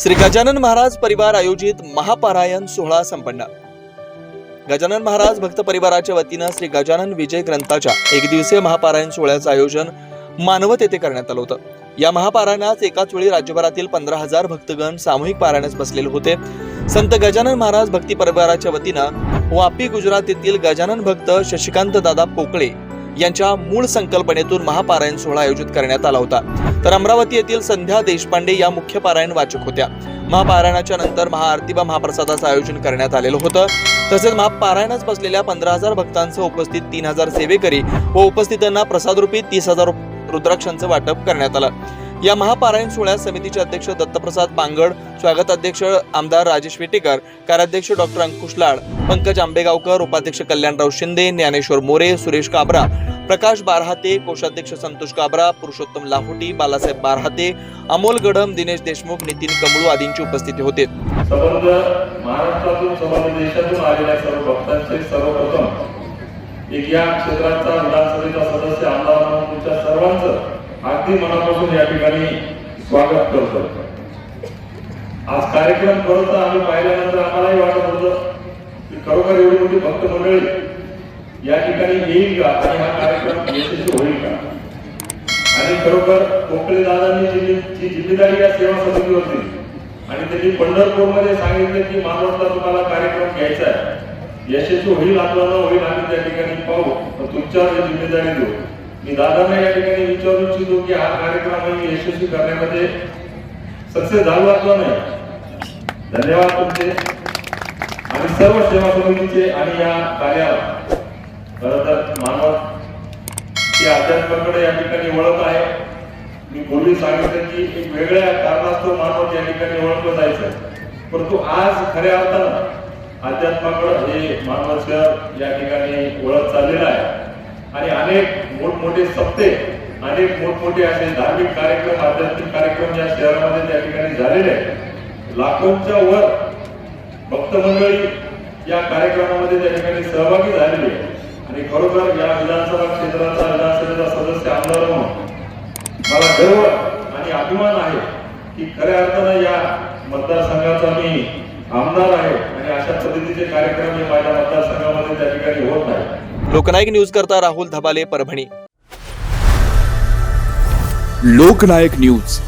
श्री गजानन महाराज परिवार आयोजित महापारायण सोहळा संपन्न. गजानन महाराज भक्त परिवाराच्या वतीनं श्री गजानन विजय ग्रंथाच्या एक दिवसीय महापारायण सोहळ्याचं आयोजन मानवत येथे करण्यात आलं होतं. या महापारायणात एकाच वेळी राज्यभरातील पंधरा हजार भक्तगण सामूहिक पारायणास बसलेले होते. संत गजानन महाराज भक्ती परिवाराच्या वतीनं वापी गुजरात येथील गजानन भक्त शशिकांत दादा पोकळे यांच्या मूळ संकल्पनेतून महापारायण सोहळा आयोजित करण्यात आला होता. तर अमरावती येथील संध्या देशपांडे या मुख्य पारायण वाचक होत्या. महापारायणाच्या नंतर महाआरती व महाप्रसादाचं आयोजन करण्यात आलेलं होतं. तसेच महापारायणात बसलेल्या पंधरा हजार भक्तांसह उपस्थित तीन हजार सेवेकरी व उपस्थितांना प्रसादरूपी तीस हजार रुद्राक्षांचं वाटप करण्यात आलं. या महापारायण सोहळ्यात समितीचे अध्यक्ष दत्तप्रसाद बांगड स्वागत अध्यक्ष आमदार राजेश वेटेकर कार्याध्यक्ष डॉक्टर अंकुश लाड पंकज आंबेगावकर उपाध्यक्ष कल्याणराव शिंदे ज्ञानेश्वर मोरे सुरेश काबरा प्रकाश बारहाते कोषाध्यक्ष संतोष काबरा पुरुषोत्तम लाहोटी बालासाहेब बारहाते अमोल गडम दिनेश देशमुख नितीन कमळू आदींची उपस्थिती होते. संबंध महाराष्ट्रातून संबंध देशातून आलेल्या सर्व भक्तांचे सर्वप्रथम एक या क्षेत्राचा विधानसभेचा सदस्य आमदार म्हणून तुमच्या सर्वांचं अगदी मनापासून या ठिकाणी स्वागत करतो. आज कार्यक्रम करत आम्ही पाहिल्यानंतर आम्हालाही वाटत होतं की खरोखर एवढी मोठी भक्त मंडळी या ठिकाणी येईल का? आणि हा कार्यक्रम यशस्वी होईल का? आणि खरोखर कोकळे दादांनी जी जी जिम्मेदारी या सेवा समितीवरती आणि त्यांनी पंढरपूरमध्ये सांगितलं की मानवता तुम्हाला कार्यक्रम घ्यायचा आहे. यशस्वी होईल आपल्याला होईल आम्ही त्या ठिकाणी पाहू. पण तुमच्यावर ही जिम्मेदारी देऊ मी दादांना या ठिकाणी विचारू इच्छितो की हा कार्यक्रम आम्ही यशस्वी करण्यामध्ये सक्सेस झालो असला नाही. धन्यवाद तुमचे. आणि सर्व सेवा समितीचे आणि या कार्याला खरं तर मानव की अध्यात्माकडे या ठिकाणी वळत आहे. मी पूर्वी सांगितलं की एक वेगळ्या कारणास्तव मानव या ठिकाणी ओळखलं जायचं. परंतु आज खऱ्या अर्थानं अध्यात्माकडं हे मानव शहर या ठिकाणी ओळख चाललेलं आहे. आणि अनेक मोठमोठे सप्ते अनेक मोठमोठे असे धार्मिक कार्यक्रम आध्यात्मिक कार्यक्रम या शहरामध्ये त्या ठिकाणी झालेले आहेत. लाखोंच्या वर भक्त मंडळी या कार्यक्रमामध्ये त्या ठिकाणी सहभागी झालेली आहे आणि खरोखर या विधानसभा क्षेत्राचा विधानसभेचा सदस्य आमदार म्हणून मला गर्व आणि अभिमान आहे की खऱ्या अर्थानं या मतदारसंघाचा मी आमदार आहे आणि अशा पद्धतीचे कार्यक्रम हे माझ्या मतदारसंघामध्ये त्या ठिकाणी होत नाही लोकनायक न्यूज करता राहुल धबाले परभणी. लोकनायक न्यूज.